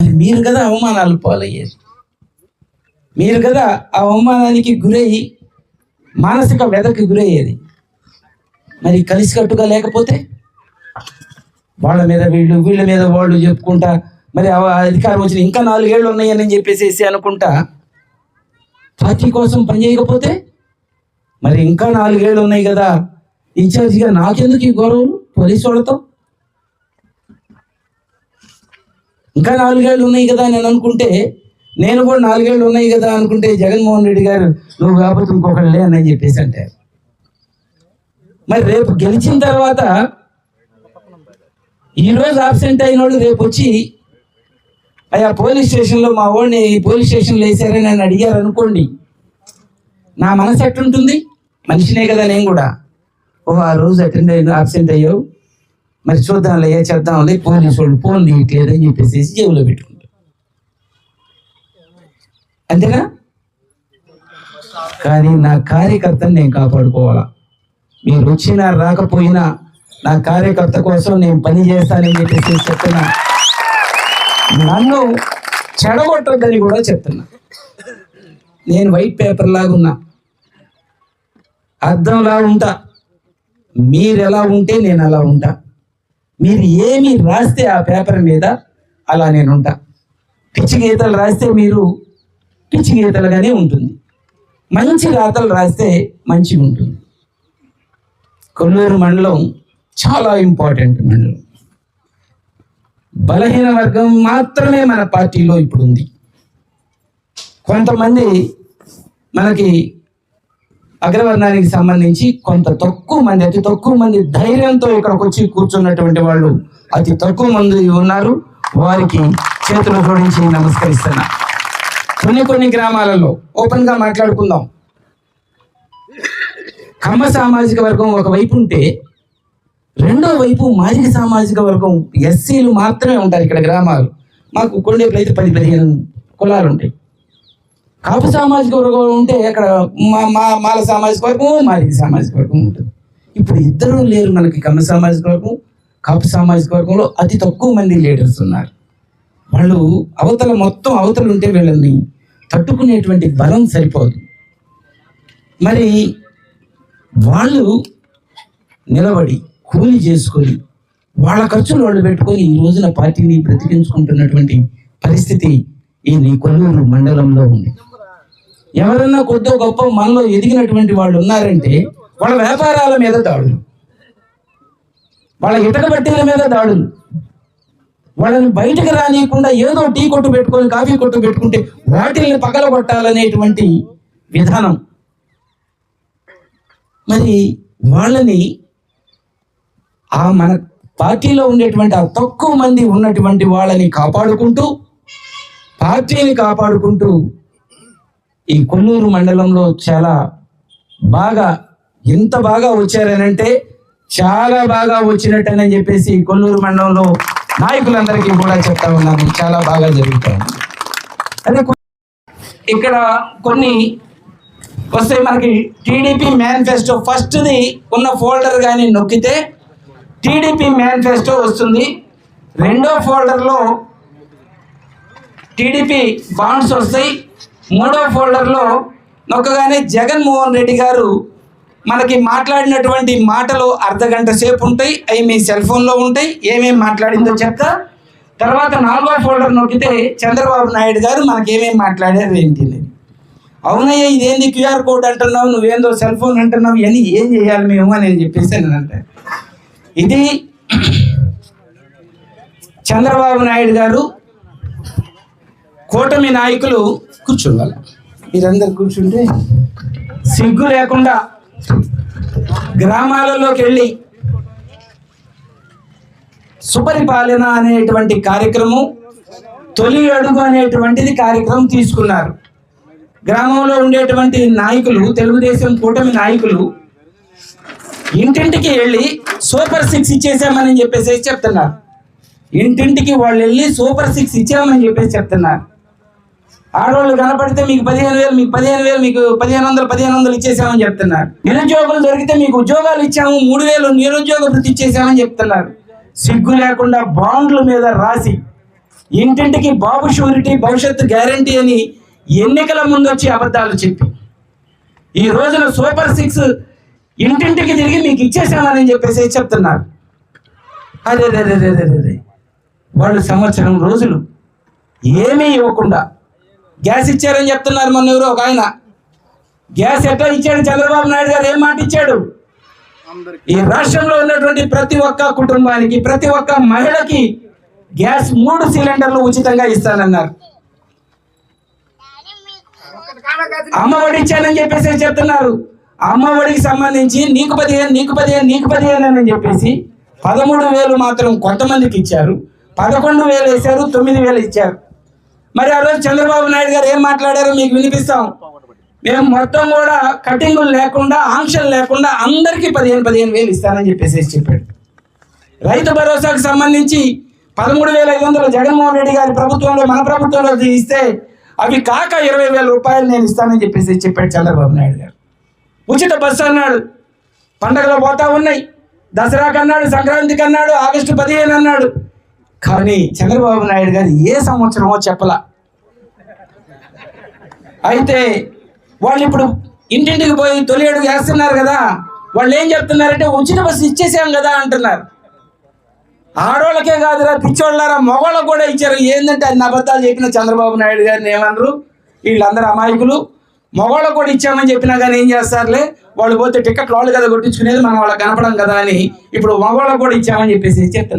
మీరు కదా అవమానాలు పాలయ్యారు మీరు కదా ఆ అవమానానికి గురయ్యి మానసిక వ్యధకి గురయ్యేది. మరి కలిసికట్టుగా లేకపోతే వాళ్ళ మీద వీళ్ళు వీళ్ళ మీద వాళ్ళు చెప్పుకుంటా మరి అధికారం వచ్చిన ఇంకా నాలుగేళ్ళు ఉన్నాయని చెప్పేసి అనుకుంటా పార్టీ కోసం పని చేయకపోతే మరి ఇంకా నాలుగేళ్ళు ఉన్నాయి కదా. ఇన్ఛార్జిగా నాకెందుకు ఈ గౌరవం పోలీసు వాళ్ళతో ఇంకా నాలుగేళ్ళు ఉన్నాయి కదా నేను అనుకుంటే నేను కూడా నాలుగేళ్ళు ఉన్నాయి కదా అనుకుంటే జగన్మోహన్ రెడ్డి గారు నువ్వు కాకపోతే ఇంకొకళ్ళు లే అని చెప్పేసి అంటారు. మరి రేపు గెలిచిన తర్వాత ఈరోజు ఆబ్సెంట్ అయిన వాళ్ళు రేపు వచ్చి అయ్యా పోలీస్ స్టేషన్లో మా వాడిని పోలీస్ స్టేషన్లో వేసారని నేను అడిగారు అనుకోండి. నా మనసు ఎట్టుంటుంది మనిషినే కదా నేను కూడా. ఓ ఆ రోజు అటెండ్ అయిన ఆబ్సెంట్ అయ్యావు. మరి చూద్దాంలే ఏ చేద్దాంలే పోలీసు వాళ్ళు ఫోన్ తీయట్లేదు అని చెప్పేసి జేబులో పెట్టుకుంటారు. అంతేగా కానీ నా కార్యకర్తను నేను కాపాడుకోవాలా? మీరు వచ్చినా రాకపోయినా నా కార్యకర్త కోసం నేను పని చేస్తానని చెప్పేసి చెప్తున్నా. నన్ను చెడగొట్టద్దని కూడా చెప్తున్నా. నేను వైట్ పేపర్ లాగున్నా అర్థంలా ఉంటా. మీరు ఎలా ఉంటే నేను అలా ఉంటా. మీరు ఏమి రాస్తే ఆ పేపర్ మీద అలా నేను ఉంటా పిచ్చి గీతలు రాస్తే మీరు పిచ్చి గీతలుగానే ఉంటుంది. మంచి రాతలు రాస్తే మంచిగా ఉంటుంది. కొల్లూరు మండలం చాలా ఇంపార్టెంట్ మండలం. బలహీన వర్గం మాత్రమే మన పార్టీలో ఇప్పుడు ఉంది కొంతమంది మనకి అగ్రవర్ణానికి సంబంధించి కొంత తక్కువ మంది అతి తక్కువ మంది ధైర్యంతో ఇక్కడికి వచ్చి కూర్చున్నటువంటి వాళ్ళు అతి తక్కువ మంది ఉన్నారు. వారికి చేతులు జోడించి నమస్కరిస్తున్నా. కొన్ని కొన్ని గ్రామాలలో ఓపెన్గా మాట్లాడుకుందాం. కమ్మ సామాజిక వర్గం ఒక వైపు ఉంటే రెండో వైపు మాదిగ సామాజిక వర్గం ఎస్సీలు మాత్రమే ఉంటారు ఇక్కడ గ్రామాలు. మాకు కొన్ని అయితే పది పదిహేను కులాలు ఉంటాయి కాపు సామాజిక వర్గం ఉంటే అక్కడ మా మా మాల సామాజిక వర్గం మాది సామాజిక వర్గం ఉంటుంది. ఇప్పుడు ఇద్దరు లేరు మనకి కమ్మ సామాజిక వర్గం కాపు సామాజిక వర్గంలో అతి తక్కువ మంది లీడర్స్ ఉన్నారు. వాళ్ళు అవతల మొత్తం అవతల ఉంటే వీళ్ళని తట్టుకునేటువంటి బలం సరిపోదు. మరి వాళ్ళు నిలబడి కూలి చేసుకొని వాళ్ళ ఖర్చులు వాళ్ళు పెట్టుకొని ఈ రోజున పార్టీని బ్రతికించుకుంటున్నటువంటి పరిస్థితి ఈ కొల్లూరు మండలంలో ఉంది. ఎవరన్నా కొద్దో గొప్ప మనలో ఎదిగినటువంటి వాళ్ళు ఉన్నారంటే వాళ్ళ వ్యాపారాల మీద దాడులు. వాళ్ళ ఇటక బట్టీల మీద దాడులు. వాళ్ళని బయటకు రానియకుండా ఏదో టీ కొట్టు పెట్టుకొని కాఫీ కొట్టు పెట్టుకుంటే వాటిల్ని పగలగొట్టాలనేటువంటి విధానం. మరి వాళ్ళని ఆ మన పార్టీలో ఉండేటువంటి ఆ తక్కువ మంది ఉన్నటువంటి వాళ్ళని కాపాడుకుంటూ పార్టీని కాపాడుకుంటూ ఈ కొల్లూరు మండలంలో చాలా బాగా ఎంత బాగా వచ్చారనంటే చాలా బాగా వచ్చినట్టని చెప్పేసి కొల్లూరు మండలంలో నాయకులందరికీ కూడా చెప్తా ఉన్నాను. చాలా బాగా జరుగుతాయి. అదే ఇక్కడ కొన్ని వస్తే మనకి టీడీపీ మేనిఫెస్టో ఫస్ట్ది ఉన్న ఫోల్డర్ కానీ నొక్కితే టీడీపీ మేనిఫెస్టో వస్తుంది. రెండో ఫోల్డర్లో టీడీపీ బాండ్స్ వస్తాయి. మూడో ఫోల్డర్లో నొక్కగానే జగన్మోహన్ రెడ్డి గారు మనకి మాట్లాడినటువంటి మాటలు అర్ధ గంట సేపు ఉంటాయి అవి మీ సెల్ ఫోన్లో ఉంటాయి ఏమేమి మాట్లాడిందో చెప్తా. తర్వాత నాలుగో ఫోల్డర్ నొక్కితే చంద్రబాబు నాయుడు గారు మనకి ఏమేమి మాట్లాడారు ఏంటి అవునయ్య ఇదేంది క్యూఆర్ కోడ్ అంటున్నావు నువ్వేందో సెల్ ఫోన్ అంటున్నావు అని ఏం చేయాలి మేము అని నేను చెప్పేసి అంటే. ఇది చంద్రబాబు నాయుడు గారు కూటమి నాయకులు కూర్చోవాలి. మీరందరు కూర్చుంటే సిగ్గు లేకుండా గ్రామాలలోకి వెళ్ళి సుపరిపాలన అనేటువంటి కార్యక్రమం తొలి అడుగు అనేటువంటిది కార్యక్రమం తీసుకున్నారు. గ్రామంలో ఉండేటువంటి నాయకులు తెలుగుదేశం కూటమి నాయకులు ఇంటింటికి వెళ్ళి సూపర్ సిక్స్ ఇచ్చేసామని చెప్పేసి చెప్తున్నారు. ఇంటింటికి వాళ్ళు వెళ్ళి సూపర్ సిక్స్ ఇచ్చామని చెప్పేసి చెప్తున్నారు. ఆడవాళ్ళు కనపడితే మీకు పదిహేను వేలు మీకు పదిహేను వేలు మీకు పదిహేను వందలు పదిహేను వందలు ఇచ్చేసామని చెప్తున్నారు. నిరుద్యోగులు దొరికితే మీకు ఉద్యోగాలు ఇచ్చాము మూడు వేలు నిరుద్యోగ వృత్తి ఇచ్చేసామని చెప్తున్నారు. సిగ్గు లేకుండా బాండ్ల మీద రాసి ఇంటింటికి బాబు షూరిటీ భవిష్యత్తు గ్యారంటీ అని ఎన్నికల ముందు వచ్చి అబద్ధాలు చెప్పి ఈ రోజున సూపర్ సిక్స్ ఇంటింటికి తిరిగి మీకు ఇచ్చేసామని చెప్పేసి చెప్తున్నారు. అరే రే రే రే రే వాళ్ళు సంవత్సరం రోజులు ఏమీ ఇవ్వకుండా గ్యాస్ ఇచ్చారని చెప్తున్నారు మొన్న ఎవరో ఒక ఆయన. గ్యాస్ ఎట్లా ఇచ్చాడు? చంద్రబాబు నాయుడు గారు ఏం మాట ఇచ్చాడు? ఈ రాష్ట్రంలో ఉన్నటువంటి ప్రతి ఒక్క కుటుంబానికి ప్రతి ఒక్క మహిళకి గ్యాస్ మూడు సిలిండర్లు ఉచితంగా ఇస్తానన్నారు. అమ్మ ఒడి ఇచ్చానని చెప్పేసి చెప్తున్నారు? అమ్మ ఒడికి సంబంధించి నీకు పదిహేను నీకు పదిహేను నీకు పదిహేను అని చెప్పేసి పదమూడు వేలు మాత్రం కొంతమందికి ఇచ్చారు. పదకొండు వేలు వేశారు తొమ్మిది వేలు ఇచ్చారు. మరి ఆ రోజు చంద్రబాబు నాయుడు గారు ఏం మాట్లాడారో మీకు వినిపిస్తాం. మేము మొత్తం కూడా కటింగులు లేకుండా ఆంక్షలు లేకుండా అందరికీ పదిహేను పదిహేను వేలు ఇస్తానని చెప్పేసి చెప్పాడు. రైతు భరోసాకు సంబంధించి పదమూడు వేల ఐదు వందలు జగన్మోహన్ రెడ్డి గారి ప్రభుత్వంలో మన ప్రభుత్వంలో ఇస్తే అవి కాక ఇరవై వేల రూపాయలు నేను ఇస్తానని చెప్పేసి చెప్పాడు చంద్రబాబు నాయుడు గారు. ఉచిత బస్సు అన్నాడు పండగలు పోతా ఉన్నాయి. దసరాకి అన్నాడు సంక్రాంతికి అన్నాడు ఆగస్టు పదిహేను అన్నాడు. కానీ చంద్రబాబు నాయుడు గారు ఏ సంవత్సరమో చెప్పలా. అయితే వాళ్ళు ఇప్పుడు ఇంటింటికి పోయి తొలి అడుగు వేస్తున్నారు కదా వాళ్ళు ఏం చెప్తున్నారంటే ఉచిత బస్సు ఇచ్చేసాం కదా అంటున్నారు. ఆడోళ్ళకే కాదురా పిచ్చోళ్ళారా మగవాళ్ళకు కూడా ఇచ్చారు. ఏంటంటే అన్ని అబద్ధాలు చెప్పిన చంద్రబాబు నాయుడు గారిని ఏమన్నారు వీళ్ళందరూ అమాయకులు. మగవాళ్ళకు కూడా ఇచ్చామని చెప్పినా కానీ ఏం చేస్తారులే? వాళ్ళు పోతే టికెట్లు వాళ్ళు కదా కొట్టించుకునేది మనం వాళ్ళకి కనపడం కదా అని ఇప్పుడు మగవాళ్ళకు కూడా ఇచ్చామని చెప్పేసి చెప్తున్నారు.